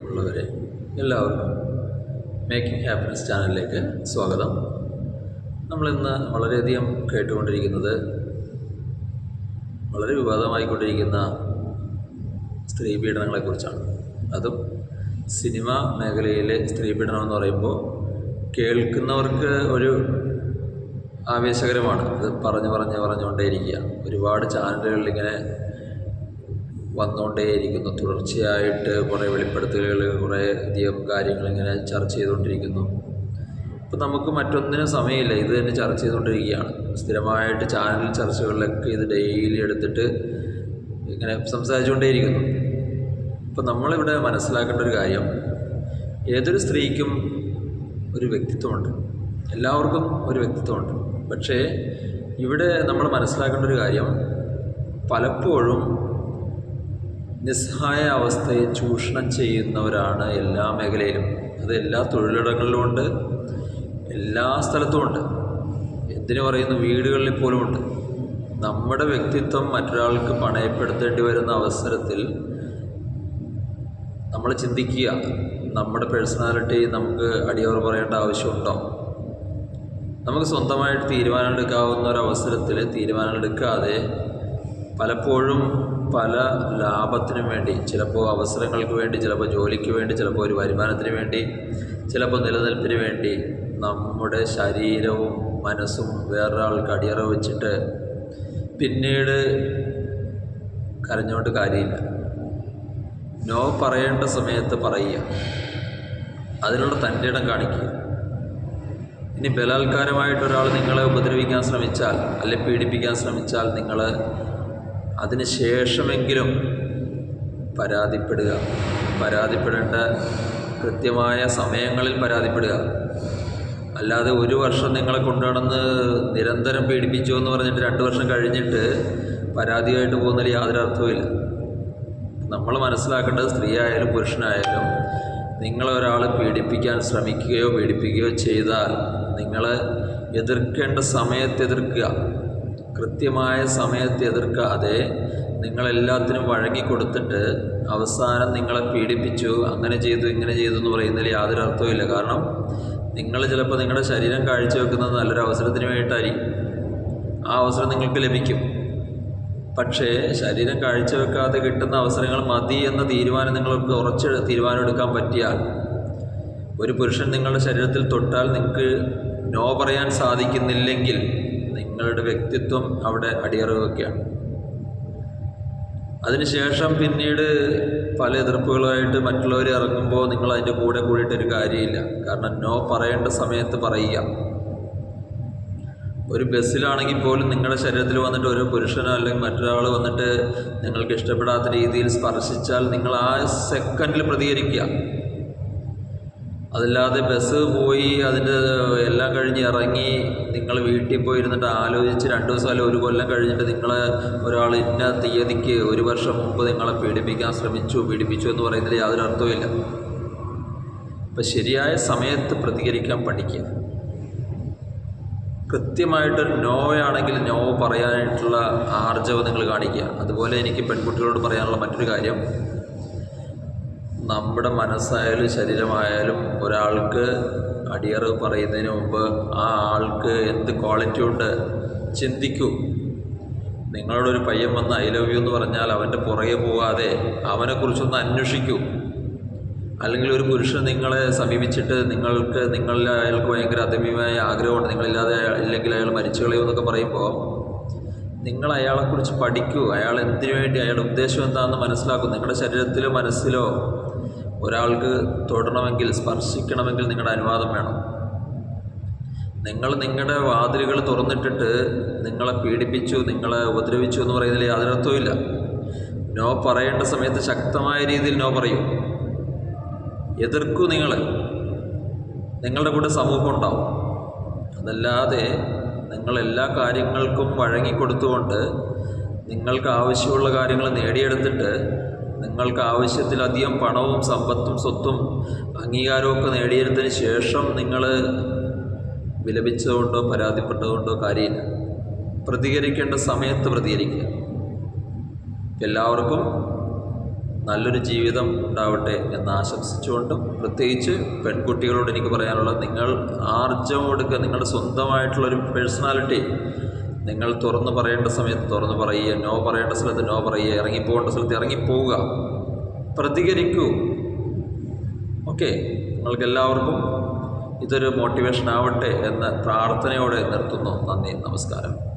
ഉള്ളവരെ എല്ലാവർക്കും making happiness ചാനലിലേക്ക് സ്വാഗതം. നമ്മളിന്ന് വളരെയധികം കേട്ടുകൊണ്ടിരിക്കുന്നത് വളരെ വിവാദമായിക്കൊണ്ടിരിക്കുന്ന സ്ത്രീ പീഡനങ്ങളെക്കുറിച്ചാണ് അതും സിനിമ മേഖലയിലെ സ്ത്രീ പീഡനം എന്ന് പറയുമ്പോൾ കേൾക്കുന്നവർക്ക് ഒരു ആവേശകരമാണ്. അത് പറഞ്ഞു പറഞ്ഞ് പറഞ്ഞുകൊണ്ടേയിരിക്കുക ഒരുപാട് ചാനലുകളിൽ ഇങ്ങനെ വന്നുകൊണ്ടേയിരിക്കുന്നു തുടർച്ചയായിട്ട് കുറേ വെളിപ്പെടുത്തലുകൾ കുറേ അധികം കാര്യങ്ങൾ ഇങ്ങനെ ചർച്ച ചെയ്തുകൊണ്ടിരിക്കുന്നു. ഇപ്പം നമുക്ക് മറ്റൊന്നിനും സമയമില്ല. ഇത് തന്നെ ചർച്ച ചെയ്തുകൊണ്ടിരിക്കുകയാണ്. സ്ഥിരമായിട്ട് ചാനൽ ചർച്ചകളിലൊക്കെ ഇത് ഡെയിലി എടുത്തിട്ട് ഇങ്ങനെ സംസാരിച്ചുകൊണ്ടേയിരിക്കുന്നു. ഇപ്പം നമ്മളിവിടെ മനസ്സിലാക്കേണ്ട ഒരു കാര്യം ഏതൊരു സ്ത്രീക്കും ഒരു വ്യക്തിത്വമുണ്ട്. എല്ലാവർക്കും ഒരു വ്യക്തിത്വമുണ്ട്. പക്ഷേ ഇവിടെ നമ്മൾ മനസ്സിലാക്കേണ്ട ഒരു കാര്യം പലപ്പോഴും നിസ്സഹായ അവസ്ഥയെ ചൂഷണം ചെയ്യുന്നവരാണ് എല്ലാ മേഖലയിലും. അത് എല്ലാ തൊഴിലിടങ്ങളിലും ഉണ്ട് എല്ലാ സ്ഥലത്തും ഉണ്ട് എന്തിനു പറയുന്നു? വീടുകളിൽ പോലും ഉണ്ട് നമ്മുടെ വ്യക്തിത്വം മറ്റൊരാൾക്ക് പണയപ്പെടുത്തേണ്ടി വരുന്ന അവസരത്തിൽ നമ്മൾ ചിന്തിക്കുക നമ്മുടെ പേഴ്സണാലിറ്റി നമുക്ക് അടിയവർ പറയേണ്ട ആവശ്യമുണ്ടോ? നമുക്ക് സ്വന്തമായിട്ട് തീരുമാനമെടുക്കാവുന്ന ഒരു അവസരത്തിൽ തീരുമാനമെടുക്കാതെ പലപ്പോഴും പല ലാഭത്തിനും വേണ്ടി ചിലപ്പോൾ അവസരങ്ങൾക്ക് വേണ്ടി ചിലപ്പോൾ ജോലിക്ക് വേണ്ടി ചിലപ്പോൾ ഒരു വരുമാനത്തിന് വേണ്ടി ചിലപ്പോൾ നിലനിൽപ്പിന് വേണ്ടി നമ്മുടെ ശരീരവും മനസ്സും വേറൊരാൾക്ക് അടിയറ വെച്ചിട്ട് പിന്നീട് കരഞ്ഞുകൊണ്ട് കാര്യമില്ല. നോ പറയേണ്ട സമയത്ത് പറയുക. അതിനുള്ള തന്റെ ഇടം കാണിക്കുക. ഇനി ബലാത്കാരമായിട്ട് ഒരാൾ നിങ്ങളെ ഉപദ്രവിക്കാൻ ശ്രമിച്ചാൽ അല്ലെങ്കിൽ പീഡിപ്പിക്കാൻ ശ്രമിച്ചാൽ നിങ്ങൾ അതിന് ശേഷമെങ്കിലും പരാതിപ്പെടുക. പരാതിപ്പെടേണ്ട കൃത്യമായ സമയങ്ങളിൽ പരാതിപ്പെടുക. അല്ലാതെ ഒരു വർഷം നിങ്ങളെ കൊണ്ടുനടന്ന് നിരന്തരം പീഡിപ്പിച്ചു എന്ന് പറഞ്ഞിട്ട് രണ്ട് വർഷം കഴിഞ്ഞിട്ട് പരാതിയായിട്ട് പോകുന്നതിൽ യാതൊരു അർത്ഥവുമില്ല നമ്മൾ മനസ്സിലാക്കേണ്ടത് സ്ത്രീ ആയാലും പുരുഷനായാലും നിങ്ങളൊരാൾ പീഡിപ്പിക്കാൻ ശ്രമിക്കുകയോ പീഡിപ്പിക്കുകയോ ചെയ്താൽ നിങ്ങൾ എതിർക്കേണ്ട സമയത്ത് എതിർക്കുക. കൃത്യമായ സമയത്ത് എതിർക്കാതെ നിങ്ങളെല്ലാത്തിനും വഴങ്ങിക്കൊടുത്തിട്ട് അവസാനം നിങ്ങളെ പീഡിപ്പിച്ചു അങ്ങനെ ചെയ്തു ഇങ്ങനെ ചെയ്തു എന്ന് പറയുന്നതിൽ യാതൊരു അർത്ഥവുമില്ല കാരണം നിങ്ങൾ ചിലപ്പോൾ നിങ്ങളുടെ ശരീരം കാഴ്ചവെക്കുന്നത് നല്ലൊരു അവസരത്തിന് വേണ്ടിയിട്ടായിരിക്കും ആ അവസരം നിങ്ങൾക്ക് ലഭിക്കും. പക്ഷേ ശരീരം കാഴ്ചവെക്കാതെ കിട്ടുന്ന അവസരങ്ങൾ മതി എന്ന തീരുമാനം നിങ്ങൾക്ക് ഉറച്ച് തീരുമാനമെടുക്കാൻ പറ്റിയാൽ ഒരു പുരുഷൻ നിങ്ങളുടെ ശരീരത്തിൽ തൊട്ടാൽ നിങ്ങൾക്ക് നോ പറയാൻ സാധിക്കുന്നില്ലെങ്കിൽ നിങ്ങളുടെ വ്യക്തിത്വം അവിടെ അടിയറവൊക്കെയാണ്. അതിനുശേഷം പിന്നീട് പല എതിർപ്പുകളുമായിട്ട് മറ്റുള്ളവർ ഇറങ്ങുമ്പോൾ നിങ്ങൾ അതിന്റെ കൂടെ കൂടിയിട്ടൊരു കാര്യമില്ല. കാരണം നോ പറയേണ്ട സമയത്ത് പറയുക. ഒരു ബസ്സിലാണെങ്കിൽ പോലും നിങ്ങളുടെ ശരീരത്തിൽ വന്നിട്ട് ഒരു പുരുഷനോ അല്ലെങ്കിൽ മറ്റൊരാൾ വന്നിട്ട് നിങ്ങൾക്ക് ഇഷ്ടപ്പെടാത്ത രീതിയിൽ സ്പർശിച്ചാൽ നിങ്ങൾ ആ സെക്കൻഡിൽ പ്രതികരിക്കുക. അതല്ലാതെ ബസ് പോയി അതിന്റെ എല്ലാം കഴിഞ്ഞ് ഇറങ്ങി നിങ്ങൾ വീട്ടിൽ പോയി ഇരുന്നിട്ട് ആലോചിച്ച് രണ്ട് ദിവസം അല്ലെങ്കിൽ ഒരു കൊല്ലം കഴിഞ്ഞിട്ട് നിങ്ങൾ ഒരാൾ ഇന്ന തീയതിക്ക് ഒരു വർഷം മുമ്പ് നിങ്ങളെ പീഡിപ്പിക്കാൻ ശ്രമിച്ചു പീഡിപ്പിച്ചു എന്ന് പറയുന്നതിൽ യാതൊരു അർത്ഥവുമില്ല അപ്പം ശരിയായ സമയത്ത് പ്രതികരിക്കാൻ പഠിക്കുക. കൃത്യമായിട്ടൊരു നോ ആണെങ്കിൽ നോ പറയാനായിട്ടുള്ള ആർജവം നിങ്ങൾ കാണിക്കുക. അതുപോലെ എനിക്ക് പെൺകുട്ടികളോട് പറയാനുള്ള മറ്റൊരു കാര്യം നമ്മുടെ മനസ്സായാലും ശരീരമായാലും ഒരാൾക്ക് അടിയറവ് പറയുന്നതിന് മുമ്പ് ആ ആൾക്ക് എന്ത് ക്വാളിറ്റി ഉണ്ട് ചിന്തിക്കൂ. നിങ്ങളോടൊരു പയ്യൻ വന്ന് ഐ ലവ് യു എന്ന് പറഞ്ഞാൽ അവന്റെ പുറകെ പോകാതെ അവനെക്കുറിച്ചൊന്ന് അന്വേഷിക്കൂ. അല്ലെങ്കിൽ ഒരു പുരുഷൻ നിങ്ങളെ സമീപിച്ചിട്ട് നിങ്ങൾക്ക് നിങ്ങളിൽ അയാൾക്ക് ഭയങ്കര അദമ്യമായ ആഗ്രഹമുണ്ട്. നിങ്ങളില്ലാതെ ഇല്ലെങ്കിൽ അയാൾ മരിച്ചു കളയുമെന്നൊക്കെ പറയുമ്പോൾ നിങ്ങൾ അയാളെക്കുറിച്ച് പഠിക്കൂ. അയാൾ എന്തിനു വേണ്ടി അയാളുടെ ഉദ്ദേശം എന്താണെന്ന് മനസ്സിലാക്കൂ. നിങ്ങളുടെ ശരീരത്തിലോ മനസ്സിലോ ഒരാൾക്ക് തൊടണമെങ്കിൽ സ്പർശിക്കണമെങ്കിൽ നിങ്ങളുടെ അനുവാദം വേണം. നിങ്ങൾ നിങ്ങളുടെ വാതിലുകൾ തുറന്നിട്ടിട്ട് നിങ്ങളെ പീഡിപ്പിച്ചു നിങ്ങളെ ഉപദ്രവിച്ചു എന്ന് പറയുന്നതിൽ യാതൊരർത്ഥവും നോ പറയേണ്ട സമയത്ത് ശക്തമായ രീതിയിൽ നോ പറയൂ. എതിർക്കൂ നിങ്ങൾ നിങ്ങളുടെ കൂടെ സമൂഹം ഉണ്ടാവും. അതല്ലാതെ നിങ്ങൾ എല്ലാ കാര്യങ്ങൾക്കും വഴങ്ങിക്കൊടുത്തുകൊണ്ട് നിങ്ങൾക്ക് ആവശ്യമുള്ള കാര്യങ്ങൾ നേടിയെടുത്തിട്ട് നിങ്ങൾക്ക് ആവശ്യത്തിലധികം പണവും സമ്പത്തും സ്വത്തും അംഗീകാരമൊക്കെ നേടിയെടുത്തതിന് ശേഷം നിങ്ങൾ വിലപിച്ചതുകൊണ്ടോ പരാതിപ്പെട്ടതുകൊണ്ടോ കാര്യമില്ല. പ്രതികരിക്കേണ്ട സമയത്ത് പ്രതികരിക്കുക. എല്ലാവർക്കും നല്ലൊരു ജീവിതം ഉണ്ടാവട്ടെ എന്ന് ആശംസിച്ചുകൊണ്ടും പ്രത്യേകിച്ച് പെൺകുട്ടികളോട് എനിക്ക് പറയാനുള്ളത് നിങ്ങൾ ആർജവം എടുക്കുക നിങ്ങളുടെ സ്വന്തമായിട്ടുള്ളൊരു പേഴ്സണാലിറ്റി നിങ്ങൾ തുറന്നു പറയേണ്ട സമയത്ത് തുറന്നു പറയുക നോ പറയേണ്ട സ്ഥലത്ത് നോ പറയുക ഇറങ്ങിപ്പോകേണ്ട സ്ഥലത്ത് ഇറങ്ങിപ്പോവുക. പ്രതികരിക്കൂ. ഓക്കെ നിങ്ങൾക്ക് എല്ലാവർക്കും ഇതൊരു മോട്ടിവേഷൻ ആവട്ടെ എന്ന് പ്രാർത്ഥനയോടെ നിർത്തുന്നു. നന്ദി. നമസ്കാരം.